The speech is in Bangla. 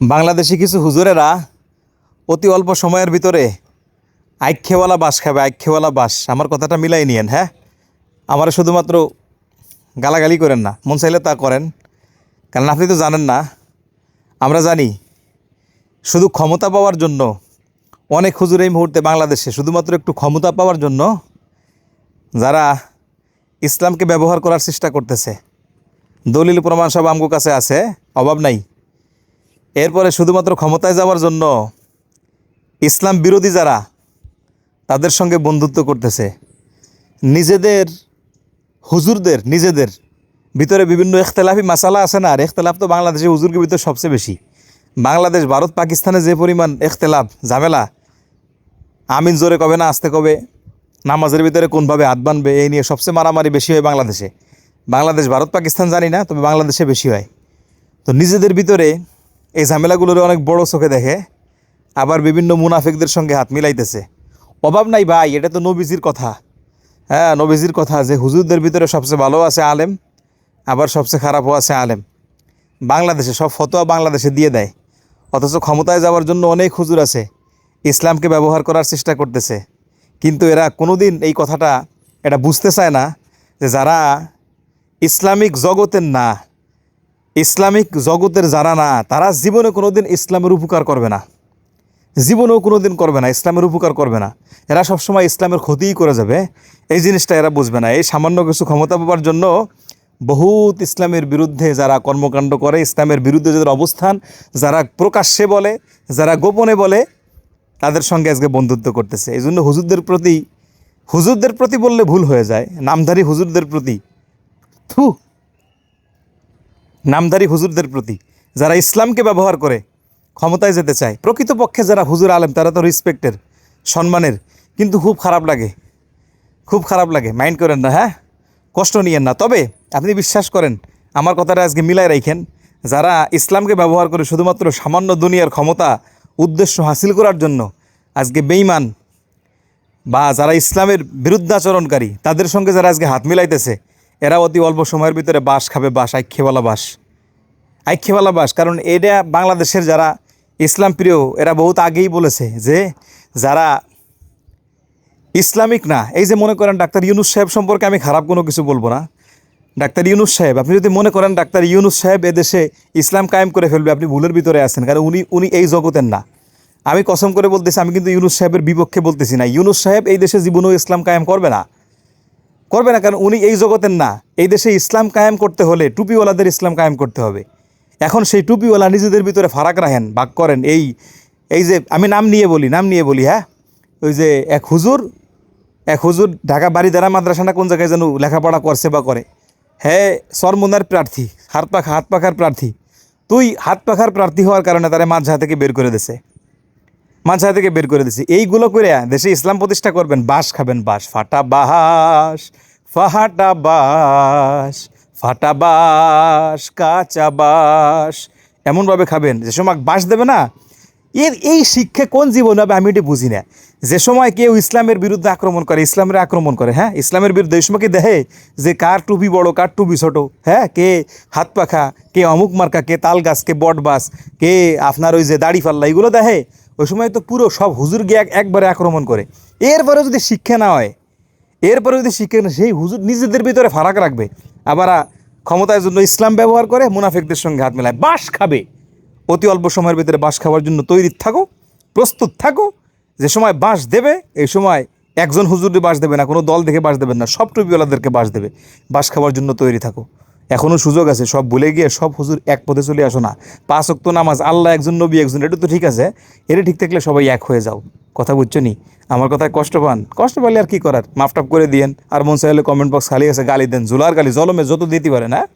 বাংলাদেশি কিছু হুজুরেরা অতি অল্প সময়ের ভিতরে আইক্ষেওয়ালা বাস খাবে আইক্ষেওয়ালা বাস। আমার কথাটা মিলাই নিয়েন হ্যাঁ? আমার শুধুমাত্র গালাগালি করেন না, মন চাইলে তা করেন। কারণ আপনি তো জানেন না, আমরা জানি শুধু ক্ষমতা পাওয়ার জন্য অনেক হুজুর এই মুহূর্তে বাংলাদেশে, শুধুমাত্র একটু ক্ষমতা পাওয়ার জন্য যারা ইসলামকে ব্যবহার করার চেষ্টা করতেছে। দলিল প্রমাণ সব আমগো কাছে আছে, অভাব নাই। এরপরে শুধুমাত্র ক্ষমতায় যাওয়ার জন্য ইসলাম বিরোধী যারা, তাদের সঙ্গে বন্ধুত্ব করতেছে। নিজেদের, হুজুরদের, নিজেদের ভিতরে বিভিন্ন ইখতলাফি মাসালা আছে না, আর ইখতলাফ তো বাংলাদেশে হুজুরকে ভিতরে সবচেয়ে বেশি। বাংলাদেশ, ভারত, পাকিস্তানে যে পরিমাণ ইখতলাফ ঝামেলা, আমিন জোরে কবে না, আসতে কবে, নামাজের ভিতরে কোনভাবে হাত বানবে, এই নিয়ে সবচেয়ে মারামারি বেশি হয় বাংলাদেশে। বাংলাদেশ, ভারত, পাকিস্তান জানি না, তবে বাংলাদেশে বেশি হয়। তো নিজেদের ভিতরে এই ঝামেলাগুলোর অনেক বড় চোখে দেখে, আবার বিভিন্ন মুনাফিকদের সঙ্গে হাত মিলাইতেছে। অভাব নাই ভাই, এটা তো নবীজির কথা। হ্যাঁ নবীজির কথা যে হুজুরদের ভিতরে সবচেয়ে ভালো আছে আলেম, আবার সবচেয়ে খারাপও আছে আলেম। বাংলাদেশে সব ফতোয়া বাংলাদেশে দিয়ে দেয়। অথচ ক্ষমতায় যাওয়ার জন্য অনেক হুজুর আছে, ইসলামকে ব্যবহার করার চেষ্টা করতেছে। কিন্তু এরা কোনোদিন এই কথাটা, এটা বুঝতে চায় না যে যারা ইসলামিক জগতের না ইসলামিক জগতের যারা না, তারা জীবনে কোনোদিন ইসলামের উপকার করবে না। জীবনেও কোনোদিন করবে না, ইসলামের উপকার করবে না। এরা সবসময় ইসলামের ক্ষতিই করে যাবে। এই জিনিসটা এরা বুঝবে না। এই সামান্য কিছু ক্ষমতা পাওয়ার জন্য বহুত ইসলামের বিরুদ্ধে যারা কর্মকাণ্ড করে, ইসলামের বিরুদ্ধে যাদের অবস্থান, যারা প্রকাশ্যে বলে, যারা গোপনে বলে, তাদের সঙ্গে আজকে বন্ধুত্ব করতেছে। এই জন্য হুজুরদের প্রতি হুজুরদের প্রতি বললে ভুল হয়ে যায়। নামধারী হুজুরদের প্রতি, থু নামধারী হুজুরদের প্রতি, যারা ইসলামকে ব্যবহার করে ক্ষমতায় যেতে চায়। প্রকৃতপক্ষে যারা হুজুর আলেম, তারা তো রেসপেক্টের সম্মানের, কিন্তু খুব খারাপ লাগে। খুব খারাপ লাগে মাইন্ড করেন না হ্যাঁ? কষ্ট নিয়েন না। তবে আপনি বিশ্বাস করেন, আমার কথাটা আজকে মিলাই রাখেন, যারা ইসলামকে ব্যবহার করে শুধুমাত্র সামান্য দুনিয়ার ক্ষমতা, উদ্দেশ্য হাসিল করার জন্য আজকে বেইমান বা যারা ইসলামের বিরুদ্ধাচরণকারী, তাদের সঙ্গে যারা আজকে হাত মিলাইতেছে, এরা অতি অল্প সময়ের ভিতরে বাস খাবে বাস আইক্ষেওয়ালা বাস। আইক্ষেওয়ালা বাস, কারণ এটা বাংলাদেশের যারা ইসলাম প্রিয়, এরা বহুত আগেই বলেছে যে যারা ইসলামিক না, এই যে মনে করেন ডাক্তার ইউনুস সাহেব সম্পর্কে আমি খারাপ কোনো কিছু বলব না। ডাক্তার ইউনুস সাহেব, আপনি যদি মনে করেন ডাক্তার ইউনুস সাহেব এদেশে ইসলাম কায়েম করে ফেলবে, আপনি ভুলের ভিতরে আছেন, কারণ উনি উনি এই জগতের না। আমি কসম করে বলতেছি, আমি কিন্তু ইউনুস সাহেবের বিপক্ষে বলতেছি না। ইউনুস সাহেব এই দেশে জীবনেও ইসলাম কায়েম করবে না। করবে না, কারণ উনি এই জগতের না। এই দেশে ইসলাম কায়েম করতে হলে টুপিওয়ালাদের ইসলাম কায়েম করতে হবে। এখন সেই টুপিওয়ালা নিজেদের ভিতরে ফারাক রাখেন বাক করেন। এই এই যে আমি নাম নিয়ে বলি, নাম নিয়ে বলি হ্যাঁ? ওই যে এক হুজুর এক হুজুর ঢাকা বাড়ি দ্বারা মাদ্রাসানা কোন জায়গায় যেন লেখাপড়া করছে বা করে। হ্যাঁ সরমুনার প্রার্থী, হাত পাখা হাত পাখার প্রার্থী। তুই হাত পাখার প্রার্থী হওয়ার কারণে তারা মাঝহা থেকে বের করে দিছে। মাঝহা থেকে বের করে দিছে। এইগুলো করে দেশে ইসলাম প্রতিষ্ঠা করবেন বাস খাবেন বাস ফাটা বাস ফাহাটা বাস ফাটা বাস, কাঁচা বাস, এমনভাবে খাবেন। যে সময় বাস দেবে না, এর এই শিক্ষা কোন জীবন হবে আমি এটি বুঝি না। যে সময় কেউ ইসলামের বিরুদ্ধে আক্রমণ করে, ইসলামের আক্রমণ করে হ্যাঁ? ইসলামের বিরুদ্ধে এই সময় কি দেখে? যে কার টুপি বড়, কার টুপি ছোট হ্যাঁ? কে হাত পাখা, কে অমুক মার্কা, কে তাল গাছ, কে বট বাস, কে আপনার ওই যে দাড়ি ফাল্লা এগুলো দেখে? ওই সময় তো পুরো সব হুজুর গিয়ে এক- একবারে আক্রমণ করে। এরপরে যদি শিক্ষা না হয়, এরপরে যদি শিক্ষা না সেই হুজুর নিজেদের ভিতরে ফারাক রাখবে। আবার ক্ষমতার জন্য ইসলাম ব্যবহার করে মুনাফিকদের সঙ্গে হাত মেলায়। বাস খাবে। অতি অল্প সময়ের ভিতরে বাস খাওয়ার জন্য তৈরি থাকো, প্রস্তুত থাকো। যে সময় বাস দেবে, এই সময় একজন হুজুরে বাস দেবে না, কোনো দল দেখে বাস দেবেন না, সব টুপিওয়ালাদেরকে বাস দেবে। বাস খাওয়ার জন্য তৈরি থাকো। এখনও সুযোগ আছে, সব ভুলে গিয়ে সব হুজুর এক পথে চলে আসো না। পাঁচ অক্ত নামাজ, আল্লাহ একজন নবী একজন, এটা তো ঠিক আছে। এটা ঠিক থাকলে সবাই এক হয়ে যাও। কথা বুঝছ নি? আমার কথায় কষ্ট পান? কষ্ট পাইলে আর কি করার? মাফটাপ করে দিয়েন। আর মন চাইলে কমেন্ট বক্স খালি আছে, গালি দেন। জুলার গালি, জলমে যত দিতে পারেন হ্যাঁ?